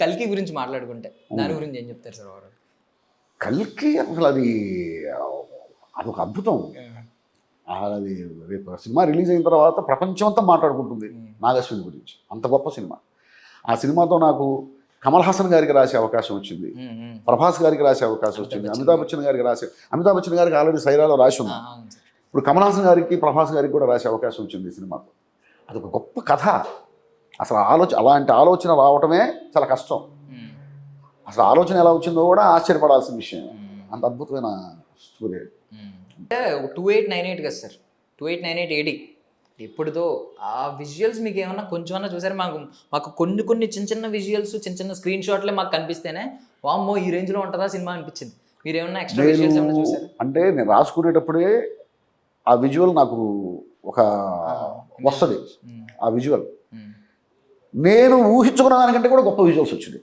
కల్కి గురించి మాట్లాడుకుంటే దాని గురించి ఏం చెప్తారు సార్ వారు? కల్కి అసలు అది అదొక అద్భుతం. అది రేపు సినిమా రిలీజ్ అయిన తర్వాత ప్రపంచం అంతా మాట్లాడుకుంటుంది నాగశ్విని గురించి. అంత గొప్ప సినిమా. ఆ సినిమాతో నాకు కమల్ హాసన్ గారికి రాసే అవకాశం వచ్చింది. ప్రభాస్ గారికి రాసే అవకాశం వచ్చింది. అమితాబ్ బచ్చన్ గారికి రాసే అమితాబ్ బచ్చన్ గారికి ఆల్రెడీ సైరాలో రాసి ఉంది. ఇప్పుడు కమల్ హాసన్ గారికి ప్రభాస్ గారికి కూడా రాసే అవకాశం వచ్చింది ఈ సినిమాతో. అదొక గొప్ప కథ. అసలు ఆలోచన అలాంటి ఆలోచన రావటమే చాలా కష్టం. అసలు ఆలోచన ఎలా వచ్చిందో కూడా ఆశ్చర్యపడాల్సిన విషయం. అంత అద్భుతమైన స్టోరీ అది. అంటే టూ ఎయిట్ నైన్ ఎయిట్ కదా sir. Two eight nine eight AD. ఎప్పుడుదో ఆ విజువల్స్ మీకు ఏమన్నా కొంచెమన్నా చూసారు? మాకు మాకు కొన్ని కొన్ని చిన్న చిన్న విజువల్స్ చిన్న చిన్న స్క్రీన్ షాట్లే మాకు కనిపిస్తేనే వామ్మో ఈ రేంజ్లో ఉంటుందా సినిమా అనిపించింది. మీరు ఏమన్నా ఎక్స్ట్రా విజువల్స్ ఏమన్నా నేను చూసారు? అంటే నేను రాసుకునేటప్పుడే ఆ విజువల్ నాకు ఒక వస్తుంది. ఆ విజువల్. నేను ఊహించుకున్న దానికంటే కూడా గొప్ప విజువల్స్ వచ్చింది.